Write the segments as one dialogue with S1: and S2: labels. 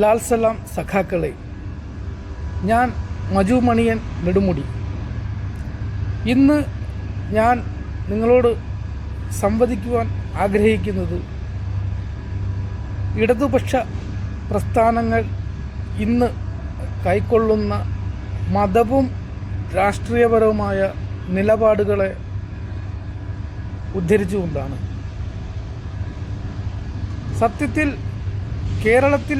S1: ലാൽ സലാം സഖാക്കളെ. ഞാൻ മജു മണിയൻ നെടുമുടി. ഇന്ന് ഞാൻ നിങ്ങളോട് സംവദിക്കുവാൻ ആഗ്രഹിക്കുന്നത് ഇടതുപക്ഷ പ്രസ്ഥാനങ്ങൾ ഇന്ന് കൈക്കൊള്ളുന്ന മതവും രാഷ്ട്രീയപരവുമായ നിലപാടുകളെ ഉദ്ധരിച്ചുകൊണ്ടാണ്. സത്യത്തിൽ കേരളത്തിൽ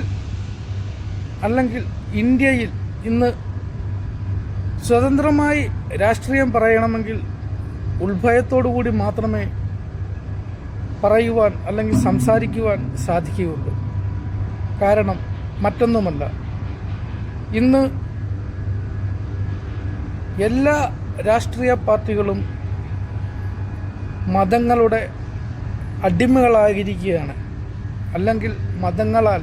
S1: അല്ലെങ്കിൽ ഇന്ത്യയിൽ ഇന്ന് സ്വതന്ത്രമായി രാഷ്ട്രീയം പറയണമെങ്കിൽ ഉത്ഭയത്തോടു കൂടി മാത്രമേ പറയുവാൻ അല്ലെങ്കിൽ സംസാരിക്കുവാൻ സാധിക്കുകയുള്ളൂ. കാരണം മറ്റൊന്നുമല്ല ഇന്ന് എല്ലാ രാഷ്ട്രീയ പാർട്ടികളും മതങ്ങളുടെ അടിമകളായിരിക്കുകയാണ്. അല്ലെങ്കിൽ മതങ്ങളാൽ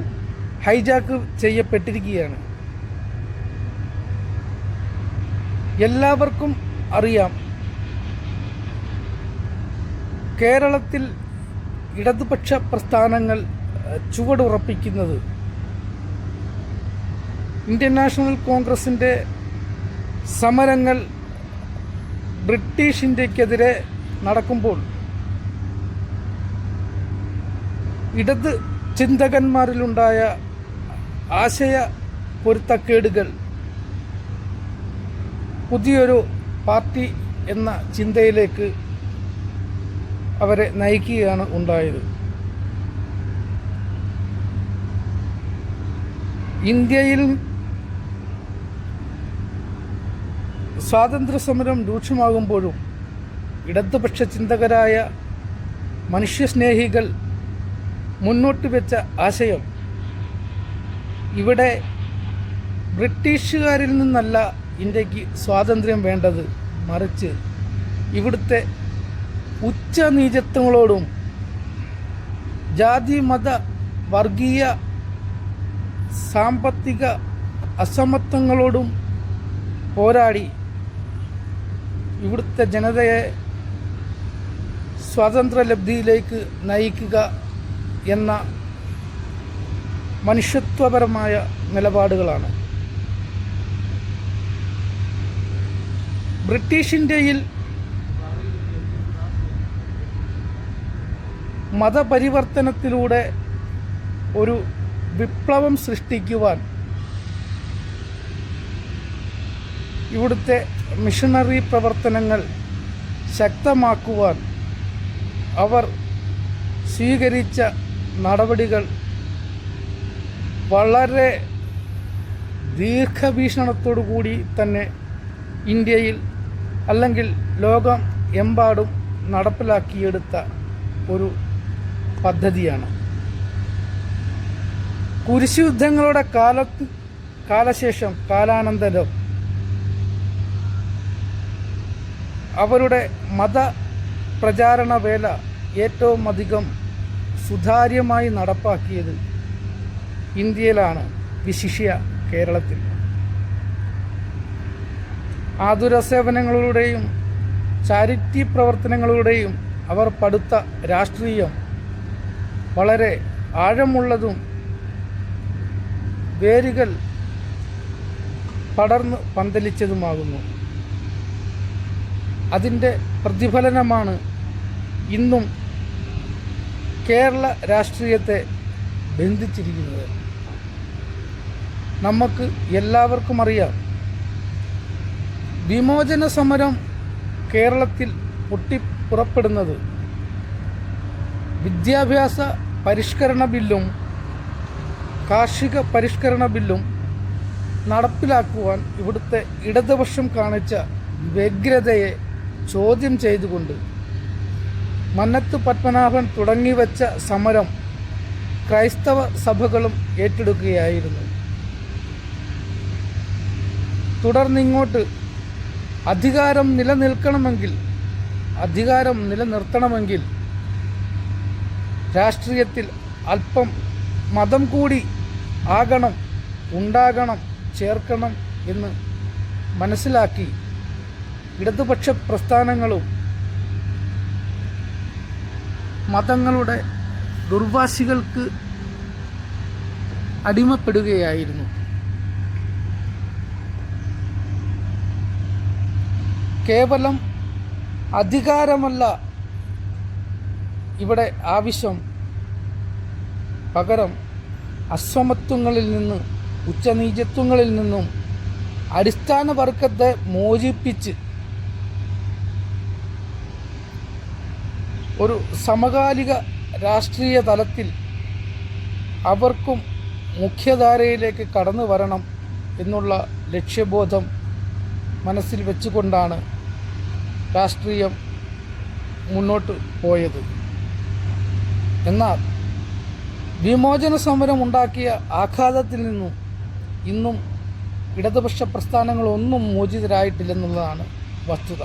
S1: ഹൈജാക്ക് ചെയ്യപ്പെട്ടിരിക്കുകയാണ്. എല്ലാവർക്കും അറിയാം കേരളത്തിൽ ഇടതുപക്ഷ പ്രസ്ഥാനങ്ങൾ ചുവടുറപ്പിക്കുന്നത് ഇന്ത്യൻ നാഷണൽ കോൺഗ്രസിന്റെ സമരങ്ങൾ ബ്രിട്ടീഷ് ഇന്ത്യക്കെതിരെ നടക്കുമ്പോൾ ഇടത് ചിന്തകന്മാരിലുണ്ടായ ആശയ പൊരുത്തക്കേടുകൾ പുതിയൊരു പാർട്ടി എന്ന ചിന്തയിലേക്ക് അവരെ നയിക്കുകയാണ് ഉണ്ടായത്. ഇന്ത്യയിൽ സ്വാതന്ത്ര്യ സമരം രൂക്ഷമാകുമ്പോഴും ഇടതുപക്ഷ ചിന്തകരായ മനുഷ്യസ്നേഹികൾ മുന്നോട്ട് വെച്ച ആശയം ഇവിടെ ബ്രിട്ടീഷുകാരിൽ നിന്നല്ല ഇന്ത്യയ്ക്ക് സ്വാതന്ത്ര്യം വേണ്ടത് മറിച്ച് ഇവിടുത്തെ ഉച്ചനീചത്വങ്ങളോടും ജാതി മത വർഗീയ സാമ്പത്തിക അസമത്വങ്ങളോടും പോരാടി ഇവിടുത്തെ ജനതയെ സ്വാതന്ത്ര്യലബ്ധിയിലേക്ക് നയിക്കുക എന്ന മനുഷ്യത്വപരമായ നിലപാടുകളാണ്. ബ്രിട്ടീഷ് ഇന്ത്യയിൽ മതപരിവർത്തനത്തിലൂടെ ഒരു വിപ്ലവം സൃഷ്ടിക്കുവാൻ ഇവിടുത്തെ മിഷണറി പ്രവർത്തനങ്ങൾ ശക്തമാക്കുവാൻ അവർ സ്വീകരിച്ച നടപടികൾ വളരെ ദീർഘവീക്ഷണത്തോടു കൂടി തന്നെ ഇന്ത്യയിൽ അല്ലെങ്കിൽ ലോകം എമ്പാടും നടപ്പിലാക്കിയെടുത്ത ഒരു പദ്ധതിയാണ്. കുരിശുദ്ധങ്ങളുടെ കാലത്ത് കാലശേഷം കാലാനന്തരം അവരുടെ മത പ്രചാരണ വേല ഏറ്റവും അധികം സുതാര്യമായി നടപ്പാക്കിയത് ഇന്ത്യയിലാണ് വിശിഷ്യ കേരളത്തിൽ. ആതുര സേവനങ്ങളുടെയും ചാരിറ്റി പ്രവർത്തനങ്ങളുടെയും അവർ പടുത്ത രാഷ്ട്രീയം വളരെ ആഴമുള്ളതും വേരുകൾ പടർന്ന് പന്തലിച്ചതുമാകുന്നു. അതിന്റെ പ്രതിഫലനമാണ് ഇന്നും കേരള രാഷ്ട്രീയത്തെ ബന്ധിച്ചിരിക്കുന്നത്. നമുക്ക് എല്ലാവർക്കും അറിയാം. വിമോചന സമരം കേരളത്തിൽ പൊട്ടിപ്പുറപ്പെടുന്നത്. വിദ്യാഭ്യാസ പരിഷ്കരണ ബില്ലും കാർഷിക പരിഷ്കരണ ബില്ലും നടപ്പിലാക്കുവാൻ ഇവിടുത്തെ ഇടതുപക്ഷം കാണിച്ച വ്യഗ്രതയെ ചോദ്യം ചെയ്തുകൊണ്ട് മന്നത്ത് പത്മനാഭൻ തുടങ്ങിവെച്ച സമരം ക്രൈസ്തവ സഭകളും ഏറ്റെടുക്കുകയായിരുന്നു. തുടർന്നിങ്ങോട്ട് അധികാരം നിലനിൽക്കണമെങ്കിൽ അധികാരം നിലനിർത്തണമെങ്കിൽ രാഷ്ട്രീയത്തിൽ അല്പം മതം കൂടി ആകണം ഉണ്ടാകണം ചേർക്കണം എന്ന് മനസ്സിലാക്കി ഇടതുപക്ഷ പ്രസ്ഥാനങ്ങളും മതങ്ങളുടെ ദുർവാശികൾക്ക് അടിമപ്പെടുകയായിരുന്നു. കേവലം അധികാരമല്ല ഇവിടെ ആവശ്യം. പകരം അസമത്വങ്ങളിൽ നിന്ന് ഉച്ചനീചത്വങ്ങളിൽ നിന്നും അടിസ്ഥാന വർഗത്തെ മോചിപ്പിച്ച് ഒരു സമകാലിക രാഷ്ട്രീയ തലത്തിൽ അവർക്കും മുഖ്യധാരയിലേക്ക് കടന്നു വരണം എന്നുള്ള ലക്ഷ്യബോധം മനസ്സിൽ വെച്ചുകൊണ്ടാണ് രാഷ്ട്രീയം മുന്നോട്ട് പോയത്. എന്നാൽ വിമോചന സമരം ഉണ്ടാക്കിയ ആഘാതത്തിൽ നിന്നും ഇന്നും ഇടതുപക്ഷ പ്രസ്ഥാനങ്ങളൊന്നും മോചിതരായിട്ടില്ലെന്നുള്ളതാണ് വസ്തുത.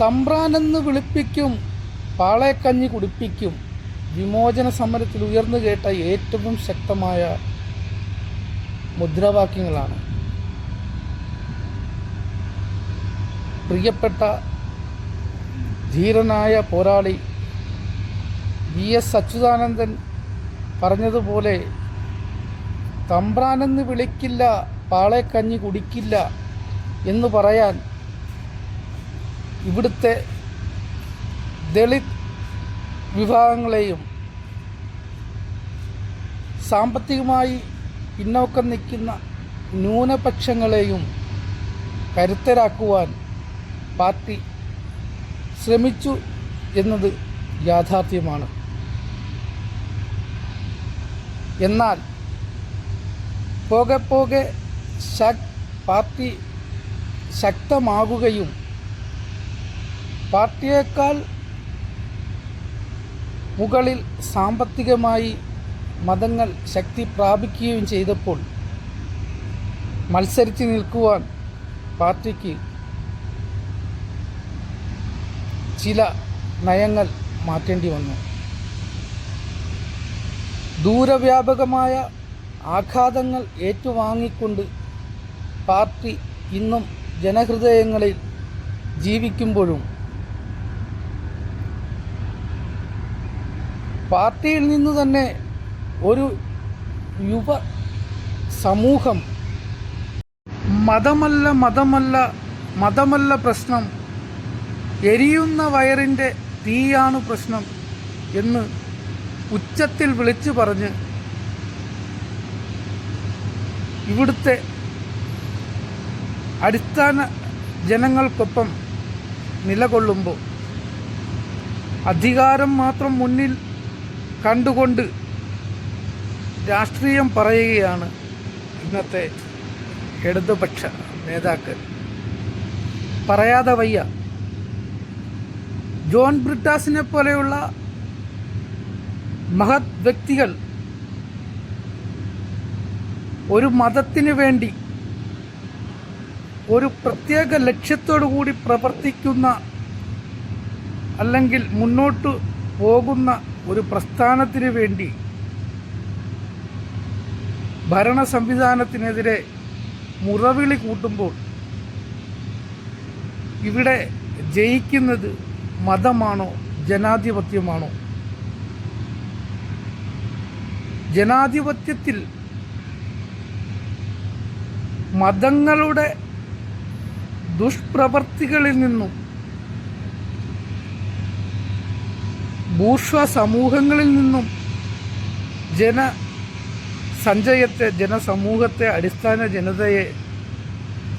S1: തമ്പ്രാനെന്ന് വിളിപ്പിക്കും പാളയക്കഞ്ഞി കുടിപ്പിക്കും വിമോചന സമരത്തിൽ ഉയർന്നു കേട്ട ഏറ്റവും ശക്തമായ മുദ്രാവാക്യങ്ങളാണ്. പ്രിയപ്പെട്ട ധീരനായ പോരാളി വി എസ് അച്യുതാനന്ദൻ പറഞ്ഞതുപോലെ തമ്പ്രാനെന്ന് വിളിക്കില്ല പാളേക്കഞ്ഞി കുടിക്കില്ല എന്ന് പറയാൻ ഇവിടുത്തെ ദളിത് വിഭാഗങ്ങളെയും സാമ്പത്തികമായി പിന്നോക്കം നിൽക്കുന്ന ന്യൂനപക്ഷങ്ങളെയും കരുത്തരാക്കുവാൻ പാർട്ടി ശ്രമിച്ചു എന്നത് യാഥാർത്ഥ്യമാണ്. എന്നാൽ പോകെ പോകെ പാർട്ടി ശക്തമാകുകയും പാർട്ടിയേക്കാൾ മുകളിൽ സാമ്പത്തികമായി മതങ്ങൾ ശക്തി പ്രാപിക്കുകയും ചെയ്തപ്പോൾ മത്സരിച്ച് നിൽക്കുവാൻ പാർട്ടിക്ക് ചില നയങ്ങൾ മാറ്റേണ്ടി വന്നു. ദൂരവ്യാപകമായ ആഘാതങ്ങൾ ഏറ്റുവാങ്ങിക്കൊണ്ട് പാർട്ടി ഇന്നും ജനഹൃദയങ്ങളിൽ ജീവിക്കുമ്പോഴും പാർട്ടിയിൽ നിന്ന് തന്നെ ഒരു യുവ സമൂഹം. മതമല്ല മതമല്ല മതമല്ല പ്രശ്നം. എരിയുന്ന വയറിന്റെ തീയാണ് പ്രശ്നം എന്ന് ഉച്ചത്തിൽ വിളിച്ചു പറഞ്ഞ് ഇവിടുത്തെ അടിസ്ഥാന ജനങ്ങൾക്കൊപ്പം നിലകൊള്ളുമ്പോൾ അധികാരം മാത്രം മുന്നിൽ കണ്ടുകൊണ്ട് രാഷ്ട്രീയം പറയുകയാണ് ഇന്നത്തെ ഇടതുപക്ഷ നേതാക്കൾ. പറയാതെ വയ്യ. ജോൺ ബ്രിട്ടാസിനെ പോലെയുള്ള മഹത് വ്യക്തികൾ ഒരു മതത്തിന് വേണ്ടി ഒരു പ്രത്യേക ലക്ഷ്യത്തോടു കൂടി പ്രവർത്തിക്കുന്ന അല്ലെങ്കിൽ മുന്നോട്ട് പോകുന്ന ഒരു പ്രസ്ഥാനത്തിന് വേണ്ടി ഭരണ സംവിധാനത്തിനെതിരെ മുറവിളി കൂട്ടുമ്പോൾ ഇവിടെ ജയിക്കുന്നത് മതമാണോ ജനാധിപത്യമാണോ? ജനാധിപത്യത്തിൽ മതങ്ങളുടെ ദുഷ്പ്രവർത്തികളിൽ നിന്നും ഭൂഷ്വ സമൂഹങ്ങളിൽ നിന്നും ജന സഞ്ചയത്തെ ജനസമൂഹത്തെ അടിസ്ഥാന ജനതയെ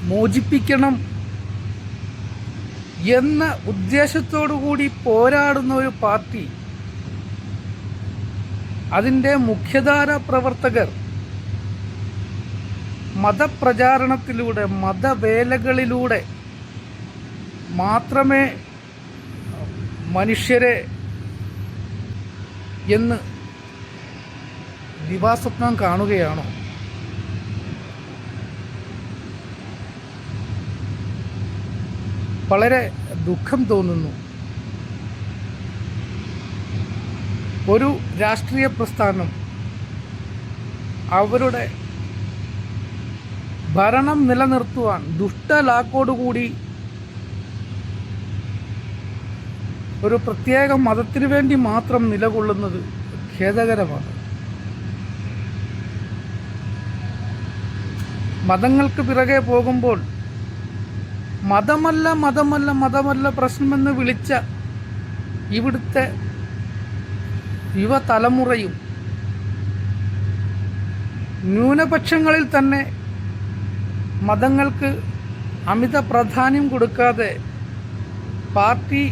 S1: മോചിപ്പിക്കണം എന്ന ഉദ്ദേശത്തോടു കൂടി പോരാടുന്ന ഒരു പാർട്ടി അതിന്റെ മുഖ്യധാര പ്രവർത്തകർ മതപ്രചാരണത്തിലൂടെ മതവേലകളിലൂടെ മാത്രമേ മനുഷ്യരെ എന്ന് ദിവാസ്വപ്നം കാണുകയാണോ? വളരെ ദുഃഖം തോന്നുന്നു. ഒരു രാഷ്ട്രീയ പ്രസ്ഥാനം അവരുടെ ഭരണം നിലനിർത്തുവാൻ ദുഷ്ടലാക്കോടുകൂടി ഒരു പ്രത്യേക മതത്തിനു വേണ്ടി മാത്രം നിലകൊള്ളുന്നത് ഖേദകരമാണ്. മതങ്ങൾക്ക് പിറകെ പോകുമ്പോൾ മതമല്ല മതമല്ല മതമല്ല പ്രശ്നമെന്ന് വിളിച്ച ഇവിടുത്തെ യുവതലമുറയും ന്യൂനപക്ഷങ്ങളിൽ തന്നെ മതങ്ങൾക്ക് അമിത പ്രാധാന്യം കൊടുക്കാതെ പാർട്ടി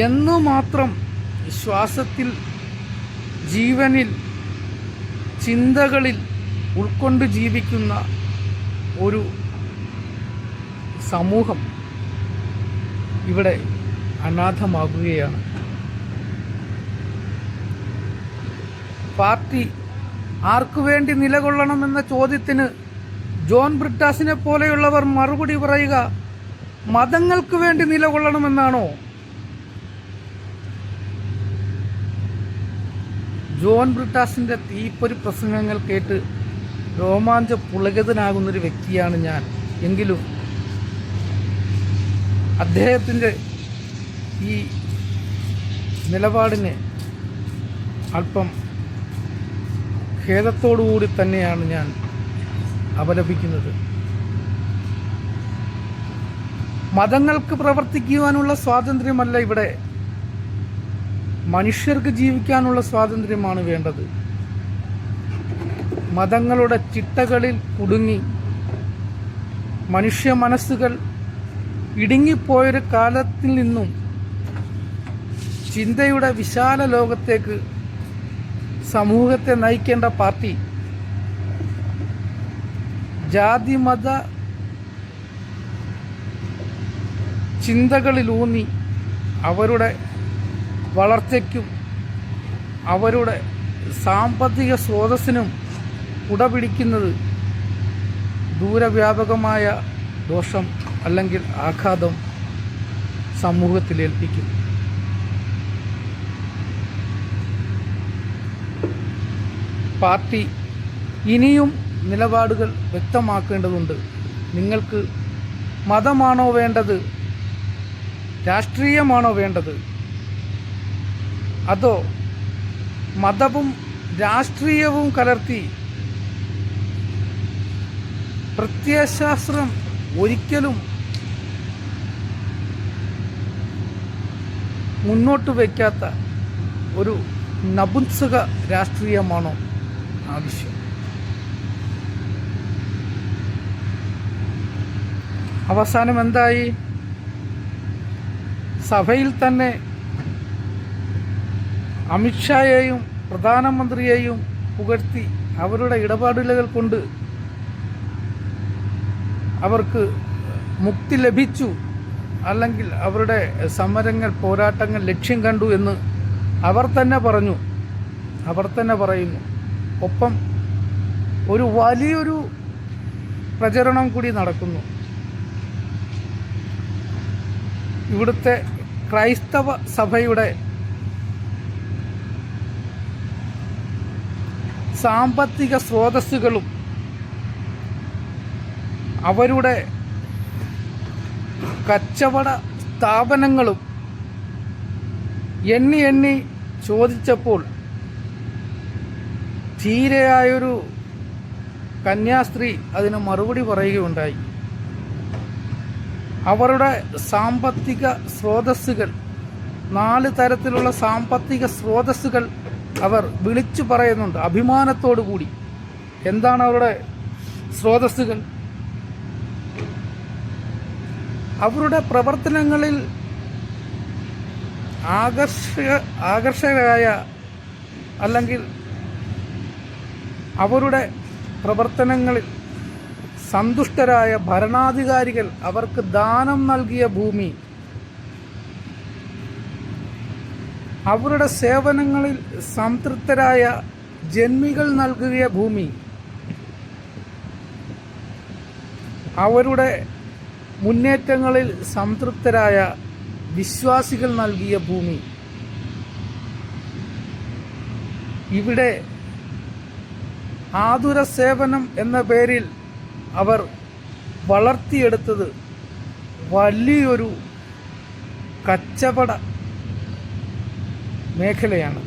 S1: എന്നു മാത്രം ശ്വാസത്തിൽ ജീവനിൽ ചിന്തകളിൽ ഉൾക്കൊണ്ട് ജീവിക്കുന്ന ഒരു സമൂഹം ഇവിടെ അനാഥമാകുകയാണ്. പാർട്ടി ആർക്കു വേണ്ടി നിലകൊള്ളണമെന്ന ചോദ്യത്തിന് ജോൺ ബ്രിട്ടാസിനെ പോലെയുള്ളവർ മറുപടി പറയുക മതങ്ങൾക്ക് വേണ്ടി നിലകൊള്ളണമെന്നാണോ? ജോൺ ബ്രിട്ടാസിന്റെ തീപ്പൊരി പ്രസംഗങ്ങൾ കേട്ട് രോമാഞ്ച പുളകിതനാകുന്നൊരു വ്യക്തിയാണ് ഞാൻ. എങ്കിലും അദ്ദേഹത്തിന്റെ ഈ നിലപാടിനെ അല്പം ഖേദത്തോടുകൂടി തന്നെയാണ് ഞാൻ അപലപിക്കുന്നത് മതങ്ങൾക്ക് പ്രവർത്തിക്കുവാനുള്ള സ്വാതന്ത്ര്യമല്ല ഇവിടെ. മനുഷ്യർക്ക് ജീവിക്കാനുള്ള സ്വാതന്ത്ര്യമാണ് വേണ്ടത്. മതങ്ങളുടെ ചിട്ടകളിൽ കുടുങ്ങി. മനുഷ്യ മനസ്സുകൾ ഇടുങ്ങിപ്പോയൊരു കാലത്തിൽ നിന്നും ചിന്തയുടെ വിശാല ലോകത്തേക്ക് സമൂഹത്തെ നയിക്കേണ്ട പാർട്ടി ജാതി മത ചിന്തകളിലൂന്നി അവരുടെ വളർച്ചയ്ക്കും അവരുടെ സാമ്പത്തിക സ്രോതസ്സിനും കുടപിടിക്കുന്നത് ദൂരവ്യാപകമായ ദോഷം അല്ലെങ്കിൽ ആഘാതം സമൂഹത്തിൽ ഏൽപ്പിക്കും പാർട്ടി ഇനിയും നിലപാടുകൾ വ്യക്തമാക്കേണ്ടതുണ്ട്. നിങ്ങൾക്ക് മതമാണോ വേണ്ടത്? രാഷ്ട്രീയമാണോ വേണ്ടത്? അതോ മതവും രാഷ്ട്രീയവും കലർത്തി പ്രത്യയശാസ്ത്രം ഒരിക്കലും മുന്നോട്ട് വയ്ക്കാത്ത ഒരു നപുംസക രാഷ്ട്രീയമാണോ ആവശ്യം? അവസാനം എന്തായി? സഭയിൽ തന്നെ അമിത്ഷായെയും പ്രധാനമന്ത്രിയെയും പുകഴ്ത്തി അവരുടെ ഇടപാടുകൾ കൊണ്ട് അവർക്ക് മുക്തി ലഭിച്ചു. അല്ലെങ്കിൽ അവരുടെ സമരങ്ങൾ പോരാട്ടങ്ങൾ ലക്ഷ്യം കണ്ടു എന്ന് അവർ തന്നെ പറഞ്ഞു. അവർ തന്നെ പറയുന്നു. ഒപ്പം ഒരു വലിയൊരു പ്രചരണം കൂടി നടക്കുന്നു. ഇവിടുത്തെ ക്രൈസ്തവ സഭയുടെ സാമ്പത്തിക സ്രോതസ്സുകളും അവരുടെ കച്ചവട സ്ഥാപനങ്ങളും എണ്ണി എണ്ണി ചോദിച്ചപ്പോൾ ധീരയായൊരു കന്യാസ്ത്രീ അതിന് മറുപടി പറയുകയുണ്ടായി. അവരുടെ സാമ്പത്തിക സ്രോതസ്സുകൾ നാല് തരത്തിലുള്ള സാമ്പത്തിക സ്രോതസ്സുകൾ അവർ വിളിച്ചു പറയുന്നുണ്ട് അഭിമാനത്തോടു കൂടി എന്താണ് അവരുടെ സ്രോതസ്സുകൾ? അവരുടെ പ്രവർത്തനങ്ങളിൽ ആകർഷക ആകർഷകരായ അല്ലെങ്കിൽ അവരുടെ പ്രവർത്തനങ്ങളിൽ സന്തുഷ്ടരായ ഭരണാധികാരികൾ അവർക്ക് ദാനം നൽകിയ ഭൂമി. അവരുടെ സേവനങ്ങളിൽ സംതൃപ്തരായ ജന്മികൾ നൽകിയ ഭൂമി. അവരുടെ മുന്നേറ്റങ്ങളിൽ സംതൃപ്തരായ വിശ്വാസികൾ നൽകിയ ഭൂമി. ഇവിടെ ആതുര സേവനം എന്ന പേരിൽ അവർ വളർത്തിയെടുത്തത് വലിയൊരു കച്ചവട മേഖലയാണ്.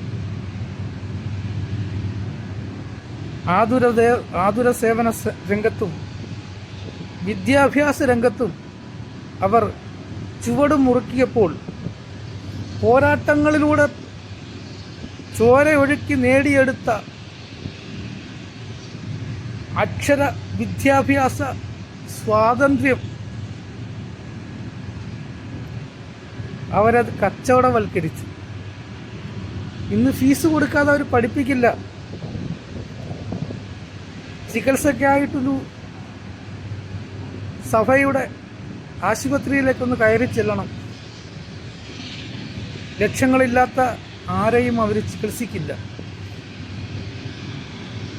S1: ആതുര ദേ- ആതുര സേവന രംഗത്തും വിദ്യാഭ്യാസ രംഗത്തും അവർ ചുവട് മുറുക്കിയപ്പോൾ പോരാട്ടങ്ങളിലൂടെ ചോരയൊഴുക്കി നേടിയെടുത്ത അക്ഷര വിദ്യാഭ്യാസ സ്വാതന്ത്ര്യം അവരത് കച്ചവടവൽക്കരിച്ചു. ഇന്ന് ഫീസ് കൊടുക്കാതെ അവർ പഠിപ്പിക്കില്ല. ചികിത്സയ്ക്കായിട്ടൊരു സഭയുടെ ആശുപത്രിയിലേക്കൊന്ന് കയറി ചെല്ലണം. ലക്ഷ്യങ്ങളില്ലാത്ത ആരെയും അവർ ചികിത്സിക്കില്ല.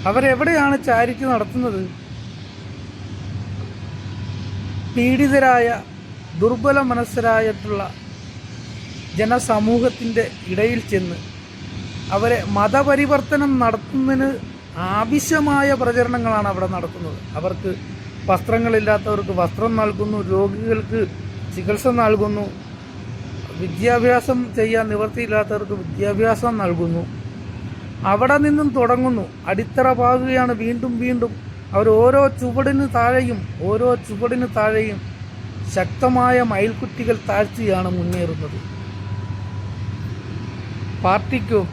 S1: അവരെവിടെയാണ് ചാരിറ്റി നടത്തുന്നത്? പീഡിതരായ ദുർബല മനസ്സരായിട്ടുള്ള ജനസമൂഹത്തിന്റെ ഇടയിൽ ചെന്ന് അവരെ മതപരിവർത്തനം നടത്തുന്നതിന് ആവശ്യമായ പ്രചരണങ്ങളാണ് അവിടെ നടത്തുന്നത്. അവർക്ക് വസ്ത്രങ്ങളില്ലാത്തവർക്ക് വസ്ത്രം നൽകുന്നു രോഗികൾക്ക് ചികിത്സ നൽകുന്നു വിദ്യാഭ്യാസം ചെയ്യാൻ നിവൃത്തിയില്ലാത്തവർക്ക് വിദ്യാഭ്യാസം നൽകുന്നു. അവിടെ നിന്നും തുടങ്ങുന്നു. അടിത്തറ പാകുകയാണ് വീണ്ടും വീണ്ടും. അവർ ഓരോ ചുവടിന് താഴെയും ഓരോ ചുവടിന് താഴെയും ശക്തമായ മയിൽക്കുറ്റികൾ താഴ്ത്തിയാണ് മുന്നേറുന്നത്. പാർട്ടിക്കോ?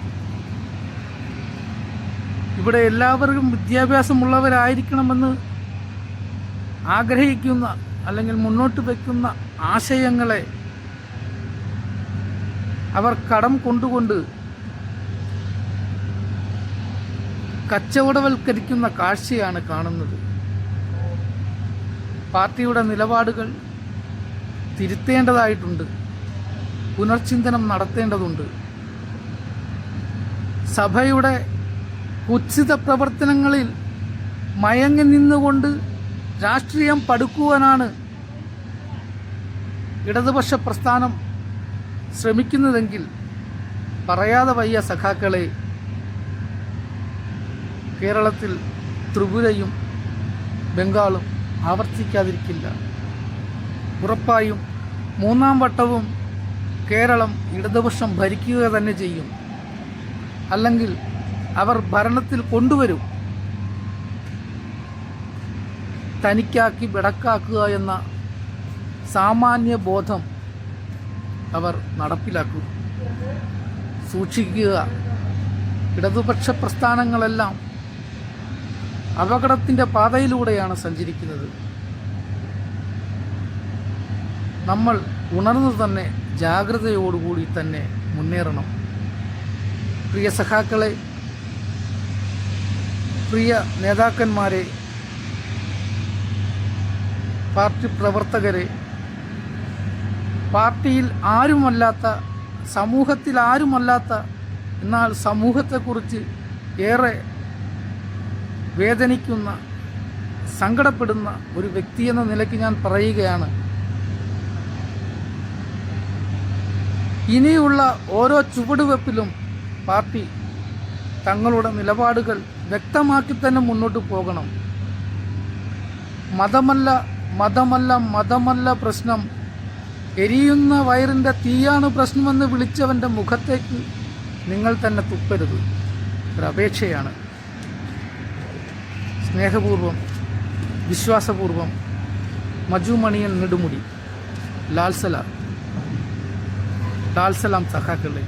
S1: ഇവിടെ എല്ലാവർക്കും വിദ്യാഭ്യാസമുള്ളവരായിരിക്കണമെന്ന് ആഗ്രഹിക്കുന്ന അല്ലെങ്കിൽ മുന്നോട്ട് വയ്ക്കുന്ന ആശയങ്ങളെ അവർ കടം കൊണ്ടുകൊണ്ട് കച്ചവടവൽക്കരിക്കുന്ന കാഴ്ചയാണ് കാണുന്നത്. പാർട്ടിയുടെ നിലപാടുകൾ തിരുത്തേണ്ടതായിട്ടുണ്ട്. പുനർചിന്തനം നടത്തേണ്ടതുണ്ട്. സഭയുടെ കുത്സിത പ്രവർത്തനങ്ങളിൽ മയങ്ങി നിന്നുകൊണ്ട് രാഷ്ട്രീയം പടുക്കുവാനാണ് ഇടതുപക്ഷ പ്രസ്ഥാനം ശ്രമിക്കുന്നതെങ്കിൽ പറയാതെ വയ്യ സഖാക്കളെ. കേരളത്തിൽ ത്രിപുരയും ബംഗാളും ആവർത്തിക്കാതിരിക്കില്ല. ഉറപ്പായും മൂന്നാം വട്ടവും കേരളം ഇടതുപക്ഷം ഭരിക്കുക തന്നെ ചെയ്യും. അല്ലെങ്കിൽ അവർ ഭരണത്തിൽ കൊണ്ടുവരും. തനിക്കാക്കി വിടക്കാക്കുക എന്ന സാമാന്യ ബോധം അവർ നടപ്പിലാക്കും. സൂക്ഷിക്കുക. ഇടതുപക്ഷ പ്രസ്ഥാനങ്ങളെല്ലാം അപകടത്തിന്റെ പാതയിലൂടെയാണ് സഞ്ചരിക്കുന്നത്. നമ്മൾ ഉണർന്നു തന്നെ ജാഗ്രതയോടുകൂടി തന്നെ മുന്നേറണം. പ്രിയ സഖാക്കളെ പ്രിയ നേതാക്കന്മാരെ പാർട്ടി പ്രവർത്തകരെ പാർട്ടിയിൽ ആരുമല്ലാത്ത സമൂഹത്തിൽ ആരുമല്ലാത്ത എന്നാൽ സമൂഹത്തെക്കുറിച്ച് ഏറെ വേദനിക്കുന്ന സങ്കടപ്പെടുന്ന ഒരു വ്യക്തി എന്ന നിലയ്ക്ക് ഞാൻ പറയുകയാണ്. ഇനിയുള്ള ഓരോ ചുവടുവെപ്പിലും പാർട്ടി തങ്ങളുടെ നിലപാടുകൾ വ്യക്തമാക്കി തന്നെ മുന്നോട്ട് പോകണം. മതമല്ല മതമല്ല മതമല്ല പ്രശ്നം. എരിയുന്ന വയറിന്റെ തീയാണ് പ്രശ്നമെന്ന് വിളിച്ചവന്റെ മുഖത്തേക്ക് നിങ്ങൾ തന്നെ തുപ്പരുത്. ഒരപേക്ഷയാണ് സ്നേഹപൂർവം വിശ്വാസപൂർവം മജുമണിയൻ നെടുമുടി ലാൽസല ലാൽസലാം സഖാക്കളെ.